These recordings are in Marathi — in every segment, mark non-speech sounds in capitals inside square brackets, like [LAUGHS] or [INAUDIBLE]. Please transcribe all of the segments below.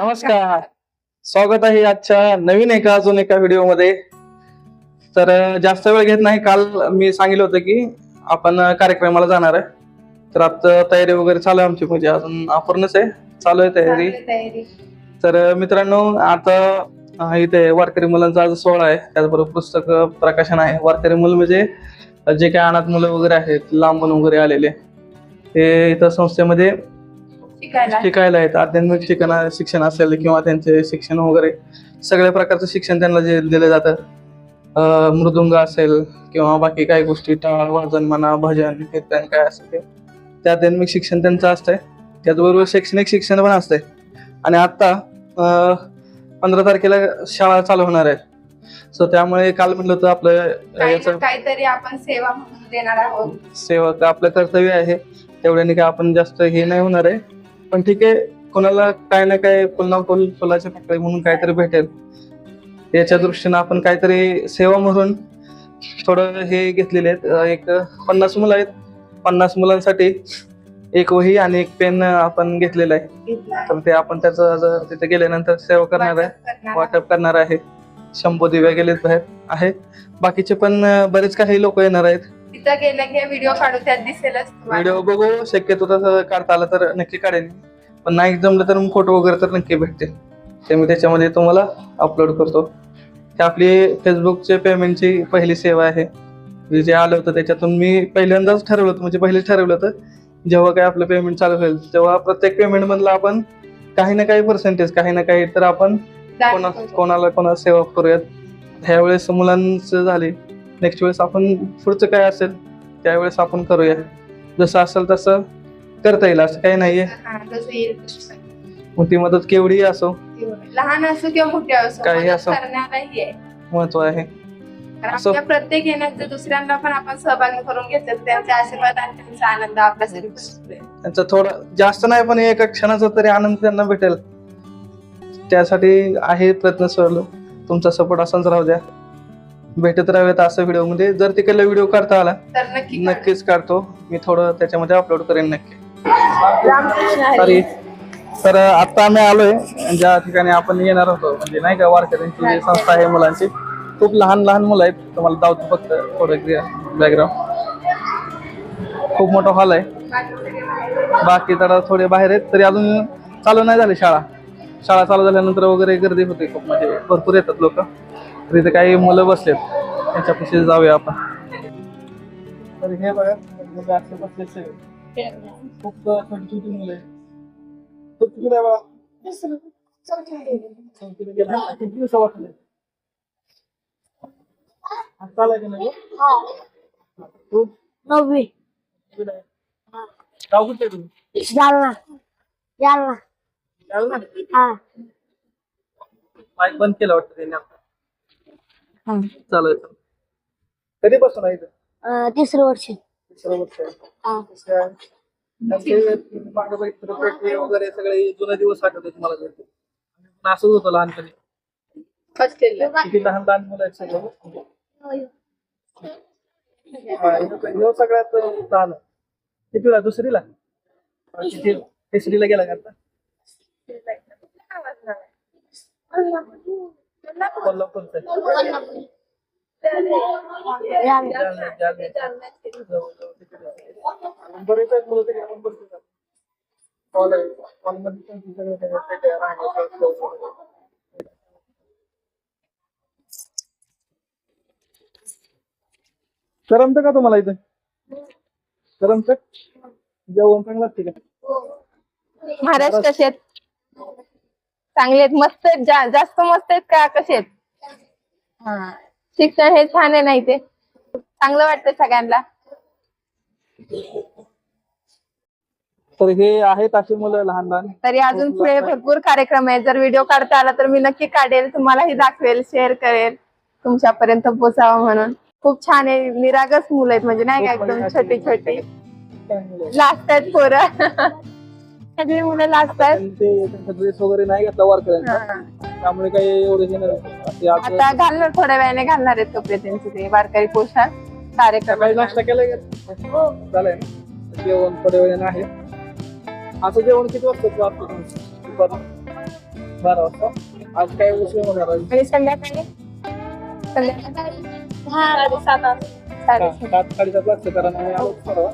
नमस्कार. स्वागत आहे आजच्या नवीन एका अजून एका व्हिडिओमध्ये तर जास्त वेळ घेत नाही. काल मी सांगितलं होतं की आपण कार्यक्रमाला जाणार आहे. तर आता तयारी वगैरे चालू आहे आमची. म्हणजे अजून अपूर्णच आहे. चालू आहे तयारी. तर मित्रांनो आता इथे वारकरी मुलांचा आज सोहळा आहे. त्याचबरोबर पुस्तक प्रकाशन आहे. वारकरी मुलं म्हणजे जे काही अनाथ मुलं वगैरे आहेत लांबून वगैरे आलेले. हे इथं संस्थेमध्ये शिकायला शिकायला आहेत. आध्यात्मिक शिक्षण शिक्षण असेल किंवा त्यांचे शिक्षण वगैरे सगळ्या प्रकारचं शिक्षण त्यांना जे दिलं जातं. अं, मृदुंग असेल किंवा बाकी काही गोष्टी टाळ वाजन म्हणा भजन कीर्तन काय असेल ते ते आध्यात्मिक शिक्षण त्यांचं असतंय. त्याचबरोबर शैक्षणिक शिक्षण पण असतंय. आणि आता पंधरा तारखेला शाळा चालू होणार आहे. सो त्यामुळे काल म्हटलं होतं आपलं काही याचं ना काहीतरी आपण सेवा म्हणून देणार आहोत. सेवक आपलं कर्तव्य आहे. तेवढ्याने काय आपण जास्त हे नाही होणार आहे. पण ठीक आहे कोणाला काय ना काय फुल कोल फुल फुलाच्या फॅक्टरी म्हणून काहीतरी भेटेल. याच्या दृष्टीनं आपण काहीतरी सेवा म्हणून थोडं हे घेतलेले आहेत. एक पन्नास मुलं आहेत. पन्नास मुलांसाठी एक वही आणि एक पेन आपण घेतलेलं आहे. तर ते आपण त्याचं तिथे गेल्यानंतर सेवा करणार आहे. वाटप करणार आहे. शंभू दिव्या गेलेत बाहेर आहे. बाकीचे पण बरेच काही लोक येणार आहेत. तिथं गेलं की व्हिडिओ काढू त्यात दिसेलच तुम्हाला. व्हिडिओ बघू शक्यतो तसं काढता आलं तर नक्की काढेन. पण नाही जमलं तर फोटो वगैरे तर नक्की भेटते ते मी त्याच्यामध्ये तुम्हाला अपलोड करतो. ही आपली फेसबुकचे पेमेंटची पहिली सेवा आहे. जे आलं होतं त्याच्यातून मी पहिल्यांदाच ठरवलं होतं म्हणजे पहिले ठरवलं होतं जेव्हा काय आपलं पेमेंट चालू होईल तेव्हा प्रत्येक पेमेंट मधलं आपण काही ना काही पर्सेंटेज काही ना काही तर आपण कोणा. कोणाला कोणाला सेवा करूयात. ह्यावेळेस मुलांचं झाले. नेक्स्ट वेळेस आपण पुढचं काय असेल त्यावेळेस आपण करूया. जसं असेल तसं करता येईल असं काही नाहीये. हा. मग ती मदत केवढी असो. लहान असो किंवा मोठे असो काही असो. महत्त्व आहे. प्रत्येक येण्यात जर दुसऱ्यांना पण आपण सहभागी करून तर त्यांचे आशीर्वाद आणि त्यांचा आनंद आपल्यासाठी. त्यांचं थोडं जास्त नाही पण एका क्षणाचा तरी आनंद त्यांना भेटेल. त्यासाठी आहे प्रयत्न चालू तुमचा सपोर्ट असाच राहू द्या. भेटत राहूयात असं व्हिडिओमध्ये. जर तिकडला व्हिडिओ काढता आला तर नक्की. नक्कीच काढतो. मी थोडं त्याच्यामध्ये अपलोड करेन नक्की. सॉरी तर आता आम्ही आलोय. ज्या ठिकाणी आपण येणार होतो म्हणजे नाही का वारकऱ्यांची संस्था आहे मुलांची. खूप लहान लहान मुलं आहेत. तुम्हाला दावतो फक्त थोडं बॅकग्राऊंड खूप मोठा हॉल आहे. बाकी तर थोडे बाहेर आहेत. तरी अजून चालू नाही झाली शाळा. शाळा चालू झाल्यानंतर वगैरे गर्दी होते. खूप म्हणजे भरपूर येतात लोक. तर इथे काही मुलं बसलेत. त्यांच्यापाशी जाऊया आपण. तर हे बघा मुलं असे. खूप छोटी छोटी मुलं आहेत. तो तिकडे आहे बघा. चौथीला गेला. किती दिवस वाटले? आता आला की नाही गं? तू? नववी. कुठे आहे? गाव कुठे आहे तुम्ही जालना. जालना. जालना? हा. माईक बंद केलं वाटतं त्यांनी. हा. चालेल. कधीपासून आहे इथं अं, तिसरं वर्ष तिसरं वर्ष आहे. हा. मागं वगैरे सगळे जुने दिवस आठवते तुम्हाला घरी. पण असंच होतं लहानपणी हॉस्टेलला किती लहान लहान मुलं आहेत सगळं हा, ह्यो- सगळ्यात लहान आहे. कितीला दुसरीला किती तिसरीला गेला का आता कोल्हापूरचा आहेत मुलं आहे. सगळं का तुम्हाला इथं? करमत? जेवण चांगलं असते का? महाराज कसे आहेत? चांगले आहेत. मस्त आहेत. जा- जास्त मस्त आहेत का कसे आहेत? हा. शिक्षण हे छान आहे नाही ते चांगलं वाटतं सगळ्यांना. तर हे आहेत अशी मुलं लहान लहान. तरी अजून पुढे भरपूर कार्यक्रम आहेत. जर व्हिडिओ काढता आला तर मी नक्की काढेल. तुम्हालाही दाखवेल शेअर करेल. तुमच्यापर्यंत पोचावं म्हणून. खूप छान आहे. निरागस मुलं आहेत. म्हणजे नाही का एकदम छोटी छोटी. लास्ट आहेत पोरं. [LAUGHS] सगळी मुलं लास्ट आहेत. आणि ते त्यांचा ड्रेस वगैरे नाही घेतला वारकऱ्यांचा हा. त्यामुळे काही एवढे हे नाही. असे आज आता घालणार थोड्या वेळाने घालणार आहेत कपडे त्यांचे ते वारकरी पोशाख कार्यक्रम. नाश्ता केलाय का? झालंय. ना जेवण थोड्या वेळाने आहे. असं जेवण किती वाजता तुमचं? बारा वाजता. आज काय उशीर होणार आहे? आणि संध्याकाळी? संध्याकाळी? साडेसात सात साडेसात लागतं कारण आम्ही आलो परवा.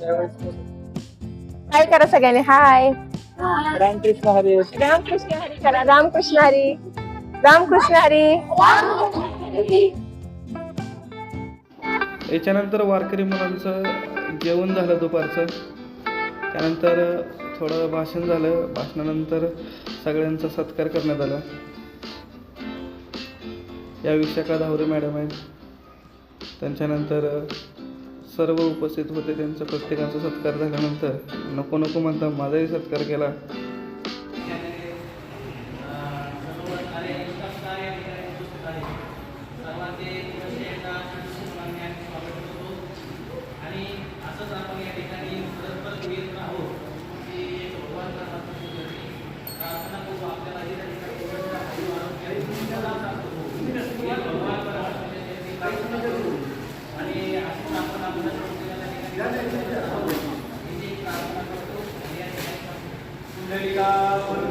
त्यावेळेस हाय करा सगळ्यांनी हाय. रामकृष्ण हरी. रामकृष्ण हरी करा रामकृष्ण हरी. रामकृष्ण हरी. याच्यानंतर वारकरी मुलांचं जेवण झालं दुपारचं. त्यानंतर थोडं भाषण झालं. भाषणानंतर सगळ्यांचा सत्कार करण्यात आला. या विशाखा धावरे मॅडम आहेत. त्यांच्यानंतर सर्व उपस्थित होते त्यांचा प्रत्येकाचा सत्कार झाल्यानंतर. नको नको म्हणता माझाही सत्कार केला. 우리가